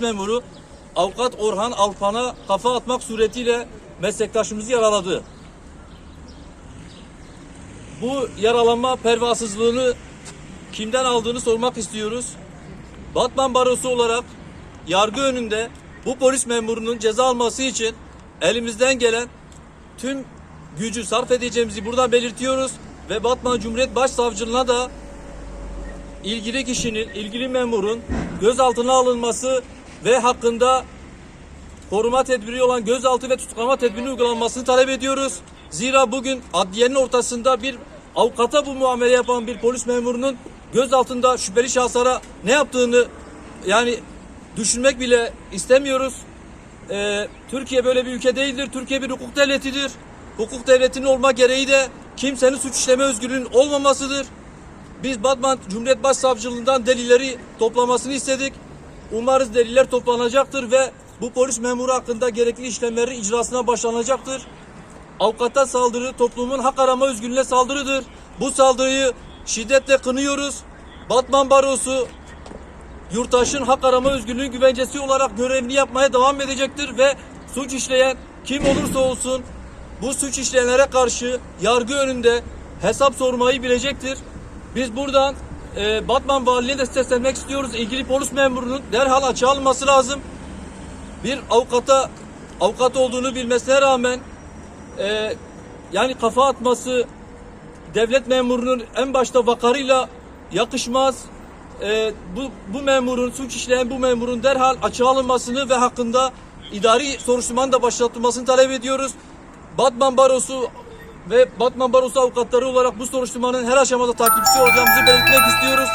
memuru avukat Orhan Alpan'a kafa atmak suretiyle meslektaşımızı yaraladı. Bu yaralanma pervasızlığını kimden aldığını sormak istiyoruz. Batman Barosu olarak yargı önünde bu polis memurunun ceza alması için elimizden gelen tüm gücü sarf edeceğimizi buradan belirtiyoruz ve Batman Cumhuriyet Başsavcılığına da ilgili kişinin, ilgili memurun gözaltına alınması ve hakkında koruma tedbiri olan gözaltı ve tutuklama tedbirinin uygulanmasını talep ediyoruz. Zira bugün adliyenin ortasında bir avukata bu muamele yapan bir polis memurunun gözaltında şüpheli şahıslara ne yaptığını yani düşünmek bile istemiyoruz. Ee, Türkiye böyle bir ülke değildir. Türkiye bir hukuk devletidir. Hukuk devletinin olma gereği de kimsenin suç işleme özgürlüğünün olmamasıdır. Biz Batman Cumhuriyet Başsavcılığından delilleri toplamasını istedik. Umarız deliller toplanacaktır ve bu polis memuru hakkında gerekli işlemlerin icrasına başlanacaktır. Avukata saldırı toplumun hak arama özgürlüğüne saldırıdır. Bu saldırıyı şiddetle kınıyoruz. Batman Barosu yurttaşın hak arama özgürlüğü güvencesi olarak görevini yapmaya devam edecektir ve suç işleyen kim olursa olsun bu suç işleyenlere karşı yargı önünde hesap sormayı bilecektir. Biz buradan e, Batman Valiliğine de seslenmek istiyoruz. İlgili polis memurunun derhal açığa alınması lazım. Bir avukata avukat olduğunu bilmesine rağmen e, yani kafa atması devlet memurunun en başta vakarıyla yakışmaz. E, bu, bu memurun, suç işleyen bu memurun derhal açığa alınmasını ve hakkında idari soruşturmanın da başlatılmasını talep ediyoruz. Batman Barosu ve Batman Barosu avukatları olarak bu soruşturmanın her aşamada takipçisi olacağımızı belirtmek istiyoruz.